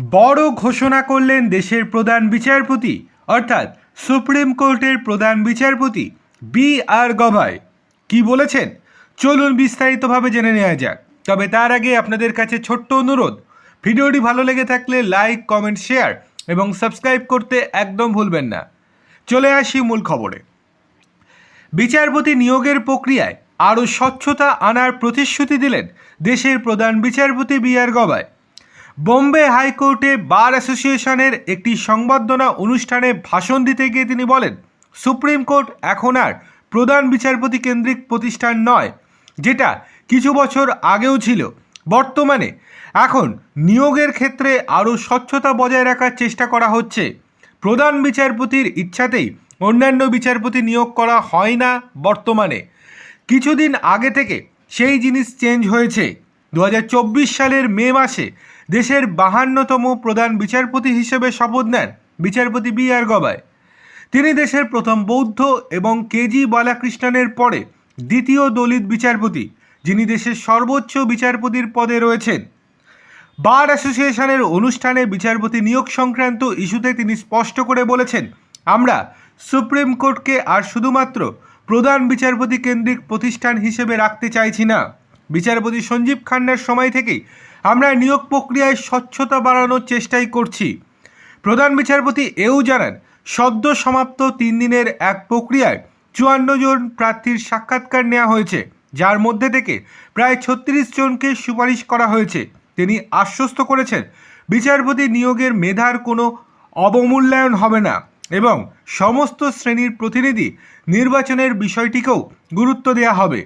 বড় ঘোষণা করলেন দেশের প্রধান বিচারপতি, অর্থাৎ সুপ্রিম কোর্টের প্রধান বিচারপতি বি আর গভাই। কি বলেছেন? চলুন বিস্তারিতভাবে জেনে নেওয়া যাক। তবে তার আগে আপনাদের কাছে ছোট্ট অনুরোধ। ভিডিওটি ভালো লেগে থাকলে লাইক, কমেন্ট, শেয়ার এবং সাবস্ক্রাইব করতে একদম ভুলবেন না। চলে আসি মূল খবরে। বিচারপতি নিয়োগের প্রক্রিয়ায় আরও স্বচ্ছতা আনার প্রতিশ্রুতি দিলেন দেশের প্রধান বিচারপতি বি আর গবাই বোম্বে হাইকোর্টে বার অ্যাসোসিয়েশনের একটি সংবর্ধনা অনুষ্ঠানে ভাষণ দিতে গিয়ে তিনি বলেন, সুপ্রিম কোর্ট এখন আর প্রধান বিচারপতি কেন্দ্রিক প্রতিষ্ঠান নয়, যেটা কিছু বছর আগেও ছিল। বর্তমানে এখন নিয়োগের ক্ষেত্রে আরও স্বচ্ছতা বজায় রাখার চেষ্টা করা হচ্ছে। প্রধান বিচারপতির ইচ্ছাতেই অন্যান্য বিচারপতি নিয়োগ করা হয় না বর্তমানে। কিছুদিন আগে থেকে সেই জিনিস চেঞ্জ হয়েছে। দু হাজার চব্বিশ সালের মে মাসে দেশের বাহান্নতম প্রধান বিচারপতি হিসেবে শপথ নেন বিচারপতি বি আর গবাই। তিনি দেশের প্রথম বৌদ্ধ এবং কেজি বালাকৃষ্ণনের পরে দ্বিতীয় দলিত বিচারপতি, যিনি দেশের সর্বোচ্চ বিচারপতির পদে রয়েছেন। বার অ্যাসোসিয়েশনের অনুষ্ঠানে বিচারপতি নিয়োগ সংক্রান্ত ইস্যুতে তিনি স্পষ্ট করে বলেছেন, আমরা সুপ্রিম কোর্টকে আর শুধুমাত্র প্রধান বিচারপতি কেন্দ্রিক প্রতিষ্ঠান হিসেবে রাখতে চাইছি না। বিচারপতি সঞ্জীব খান্নার সময় থেকেই আমরা নিয়োগ প্রক্রিয়ায় স্বচ্ছতা বাড়ানোর চেষ্টাই করছি। প্রধান বিচারপতি এও জানান, সদ্য সমাপ্ত তিন দিনের এক প্রক্রিয়ায় চুয়ান্ন জন প্রার্থীর সাক্ষাৎকার নেওয়া হয়েছে, যার মধ্যে থেকে প্রায় ছত্রিশ জনকে সুপারিশ করা হয়েছে। তিনি আশ্বস্ত করেছেন, বিচারপতি নিয়োগের মেধার কোনো অবমূল্যায়ন হবে না এবং সমস্ত শ্রেণির প্রতিনিধি নির্বাচনের বিষয়টিকেও গুরুত্ব দেওয়া হবে।